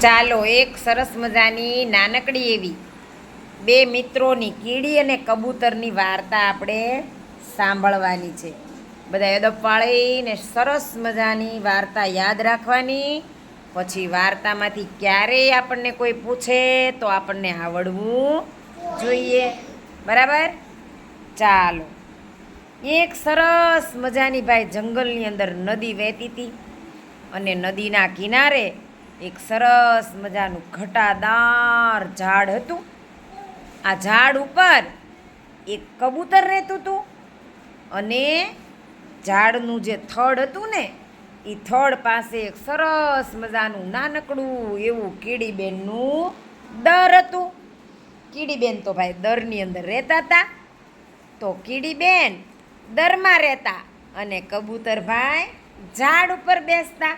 ચાલો એક સરસ મજાની નાનકડી એવી બે મિત્રોની કીડી અને કબૂતરની વાર્તા આપણે સાંભળવાની છે. બધા અદબ પાળીને સરસ મજાની વાર્તા યાદ રાખવાની. પછી વાર્તામાંથી ક્યારેય આપણને કોઈ પૂછે તો આપણને આવડવું જોઈએ. બરાબર? ચાલો. એક સરસ મજાની ભાઈ જંગલની અંદર નદી વહેતી હતી અને નદીના કિનારે એક સરસ મજાનું ઘટાદાર ઝાડ હતું. આ ઝાડ ઉપર એક કબૂતર રહેતું હતું અને ઝાડનું જે થડ હતું ને એ થડ પાસે એક સરસ મજાનું નાનકડું એવું કીડીબેનનું દર હતું. કીડીબેન તો ભાઈ દરની અંદર રહેતા હતા. તો કીડીબેન દરમાં રહેતા અને કબૂતર ભાઈ ઝાડ ઉપર બેસતા.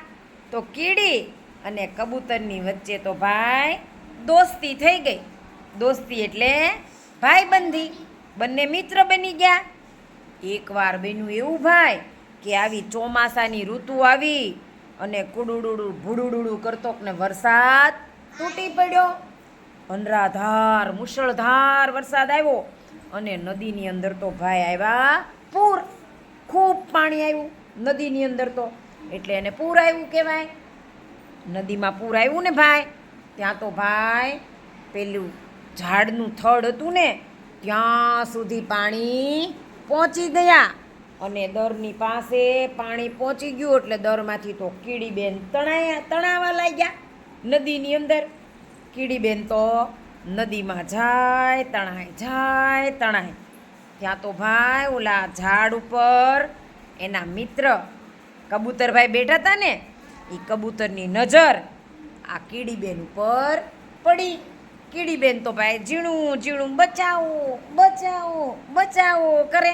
તો કીડી અને કબૂતરની વચ્ચે તો ભાઈ દોસ્તી થઈ ગઈ. દોસ્તી એટલે ભાઈબંધી. બંને મિત્ર બની ગયા. એકવાર બન્યું એવું ભાઈ કે આવી ચોમાસાની ઋતુ આવી અને કુડુડુડું ભૂડુડુડું કરતો ને વરસાદ તૂટી પડ્યો. અનરાધાર, મુશળધાર વરસાદ આવ્યો અને નદીની અંદર તો ભાઈ આવ્યા પૂર. ખૂબ પાણી આવ્યું નદીની અંદર તો. એટલે એને પૂર આવ્યું કહેવાય. નદીમાં પૂર આવ્યું ને ભાઈ, ત્યાં તો ભાઈ પેલું ઝાડનું થડ હતું ને, ત્યાં સુધી પાણી પહોંચી ગયા. અને દરની પાસે પાણી પહોંચી ગયું એટલે દરમાંથી તો કીડીબેન તણાયા, તણાવા લાગ્યા નદીની અંદર. કીડીબેન તો નદીમાં જાય, તણાય જાય, તણાય. ત્યાં તો ભાઈ ઓલા ઝાડ ઉપર એના મિત્ર કબૂતરભાઈ બેઠા હતા ને એ કબૂતરની નજર આ કીડીબેન ઉપર પડી. કીડીબેન તો ભાઈ ઝીણું ઝીણું બચાવો બચાવો બચાવો કરે.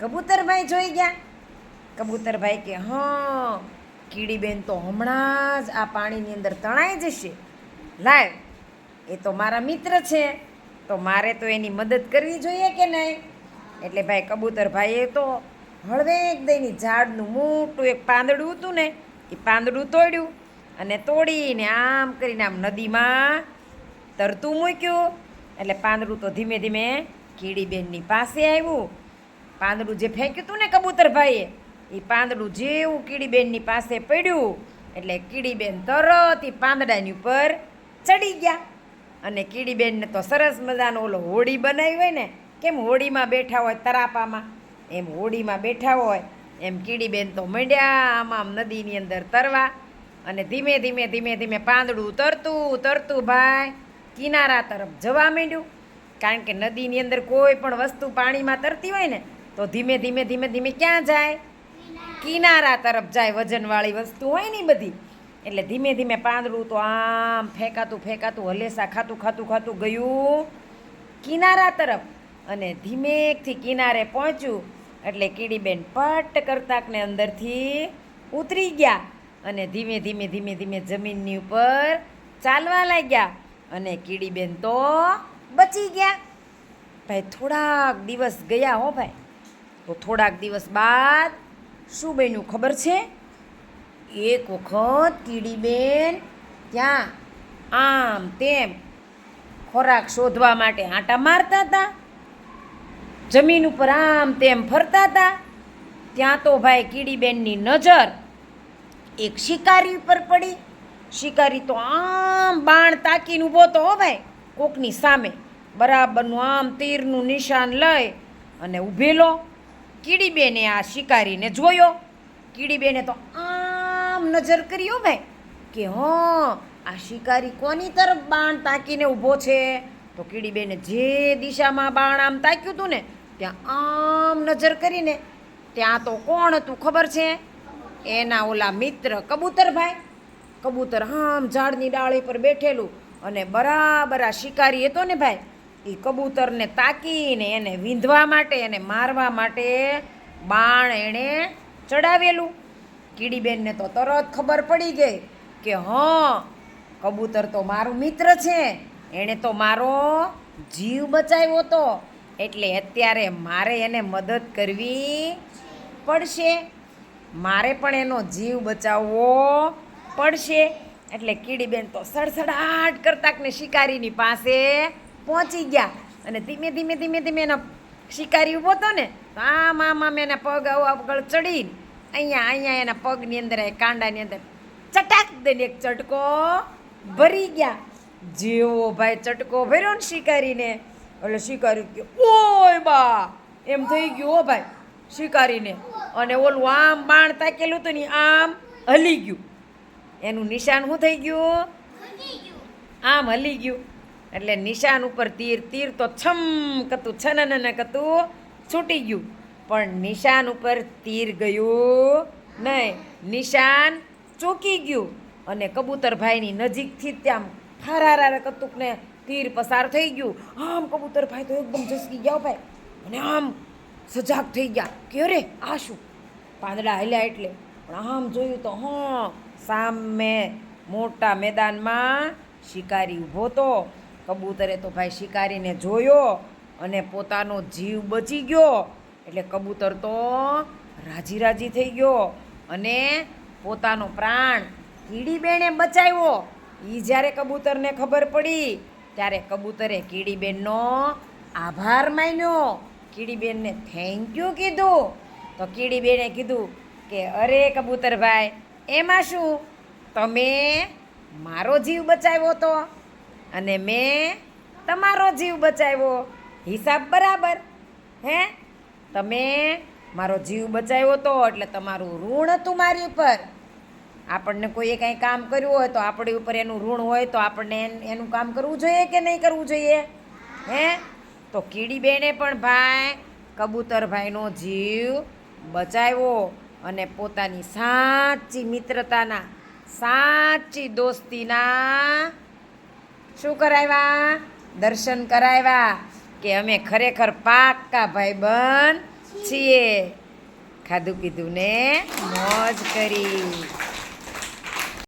કબૂતરભાઈ જોઈ ગયા. કબૂતરભાઈ કે, હા, કીડીબેન તો હમણાં જ આ પાણીની અંદર તણાઈ જશે. લાય એ તો મારા મિત્ર છે. તો મારે તો એની મદદ કરવી જોઈએ કે નહીં? એટલે ભાઈ કબૂતરભાઈએ તો હળવેક દઈની ઝાડનું મોટું એક પાંદડું હતું ને એ પાંદડું તોડ્યું અને તોડીને આમ કરીને આમ નદીમાં તરતું મૂક્યું. એટલે પાંદડું તો ધીમે ધીમે કીડીબેનની પાસે આવ્યું. પાંદડું જે ફેંક્યું હતું ને કબૂતરભાઈએ, એ પાંદડું જેવું કીડીબેનની પાસે પડ્યું. એટલે કીડીબેન તરત એ પાંદડાની ઉપર ચડી ગયા. અને કીડીબેનને તો સરસ મજાનો ઓલો હોડી બનાવી હોય ને, કેમ હોડીમાં બેઠા હોય તરાપામાં, એમ હોડીમાં બેઠા હોય એમ કીડીબેન તો મંડ્યા આમ આમ નદીની અંદર તરવા અને ધીમે ધીમે ધીમે ધીમે પાંદડું તરતું તરતું ભાઈ. કિનારા તરફ જવા માંડ્યું. કારણ કે નદીની અંદર કોઈ પણ વસ્તુ પાણીમાં તરતી હોય ને, તો ધીમે ધીમે ધીમે ધીમે ક્યાં જાય? કિનારા તરફ જાય વજનવાળી વસ્તુ હોય ને બધી. એટલે ધીમે ધીમે પાંદડું તો આમ ફેંકાતું ફેંકાતું, હલેસા ખાતું ખાતું ખાતું ગયું. કિનારા તરફ અને ધીમેકથી કિનારે પહોંચ્યું. એટલે કીડીબેન પટ કરતાકને અંદરથી ઉતરી ગયા અને ધીમે ધીમે ધીમે ધીમે જમીનની ઉપર ચાલવા લાગ્યા અને કીડીબેન તો બચી ગયા. ભાઈ, થોડાક દિવસ ગયા હો ભાઈ. તો થોડાક દિવસ બાદ શું બન્યું ખબર છે? એક વખત કીડીબેન ત્યાં આમ તેમ ખોરાક શોધવા માટે આંટા મારતા હતા. જમીન ઉપર આમ તેમ ફરતા હતા, ત્યાં તો ભાઈ કીડીબેનની નજર એક શિકારી ઉપર પડી. શિકારી તો આમ બાણ તાકીને ઊભો તો હો ભાઈ, કોકની સામે. બરાબરનું આમ તીરનું નિશાન લઈ અને ઊભેલો. કીડીબેને આ શિકારીને જોયો. કીડીબેને તો આમ નજર કર્યો ભાઈ, કે હં, આ શિકારી કોની તરફ બાણ તાકીને ઊભો છે? તો કીડીબેને જે દિશામાં બાણ આમ તાક્યું હતું ને ત્યાં આમ નજર કરીને ત્યાં તો કોણ હતું ખબર છે? એના ઓલા મિત્ર કબૂતરભાઈ. કબૂતર આમ ઝાડની ડાળી પર બેઠેલું અને બરાબર આ શિકારી હતો ને ભાઈ એ કબૂતરને તાકીને એને વીંધવા માટે એને મારવા માટે બાણ એણે ચડાવેલું. કીડીબેનને તો તરત ખબર પડી ગઈ કે હં, કબૂતર તો મારું મિત્ર છે. એણે તો મારો જીવ બચાવ્યો હતો. એટલે અત્યારે મારે એને મદદ કરવી પડશે. મારે પણ એનો જીવ બચાવવો પડશે. એટલે કીડીબેન તો સડસડાટ કરતા ને શિકારીની પાસે પહોંચી ગયા. અને ધીમે ધીમે ધીમે ધીમે એના શિકારી ઊભો હતો ને, તો આમ આમ આમ એના પગ આગળ ચડીને અહીંયા અહીંયા એના પગની અંદર, એ કાંડાની અંદર ચટાક દઈને એક ચટકો ભરી ગયા. જેવો ભાઈ ચટકો ભર્યો ને શિકારીને એટલે શિકારી કે, ઓય બા! એમ થઈ ગયું હો ભાઈ, શિકારીને. અને ઓલું આમ બાણ તાકેલું હતું ને આમ હલી ગયું. એનું નિશાન શું થઈ ગયું? આમ હલી ગયું. એટલે નિશાન ઉપર તીર તીર તો છમ કતું છનન કતું છૂટી ગયું. પણ નિશાન ઉપર તીર ગયું નહીં. નિશાન ચૂકી ગયું. અને કબૂતરભાઈની નજીકથી ત્યાં ફરારા કતુકને તીર પસાર થઈ ગયું. આમ કબૂતર ભાઈ તો એકદમ જસકી ગયા ભાઈ. અને આમ સજાગ થઈ ગયા. કે અરે આ શું? પાંદડા હલ્યા એટલે. પણ આમ જોયું તો, હા, સામે મોટા મેદાનમાં શિકારી ઊભો તો. કબૂતરે તો ભાઈ શિકારીને જોયો અને પોતાનો જીવ બચી ગયો. એટલે કબૂતર તો રાજી રાજી થઈ ગયો અને પોતાનો પ્રાણ કીડીબેને બચાવ્યો. એ જ્યારે કબૂતરને ખબર પડી ત્યારે કબૂતરે કીડીબેનનો આભાર માન્યો. કીડીબેનને થેન્ક યુ કીધું. તો કીડીબેને કીધું કે, અરે કબૂતરભાઈ, એમાં શું? તમે મારો જીવ બચાવ્યો તો અને મેં તમારો જીવ બચાવ્યો. હિસાબ બરાબર, હે? તમે મારો જીવ બચાવ્યો તો એટલે તમારું ઋણ હતું મારી ઉપર. આપણને કોઈએ કાંઈ કામ કર્યું હોય તો આપણી ઉપર એનું ઋણ હોય તો આપણને એન- કામ કરવું જોઈએ કે નહીં કરવું જોઈએ? હે? તો કીડીબેને પણ ભાઈ, કબૂતરભાઈનો જીવ બચાવ્યો અને પોતાની સાચી મિત્રતાના, સાચી દોસ્તીના શું કરાવ્યા? દર્શન કરાવ્યા કે અમે ખરેખર પાક્કા ભાઈબંધ છીએ. ખાધું પીધું ને મોજ કરી.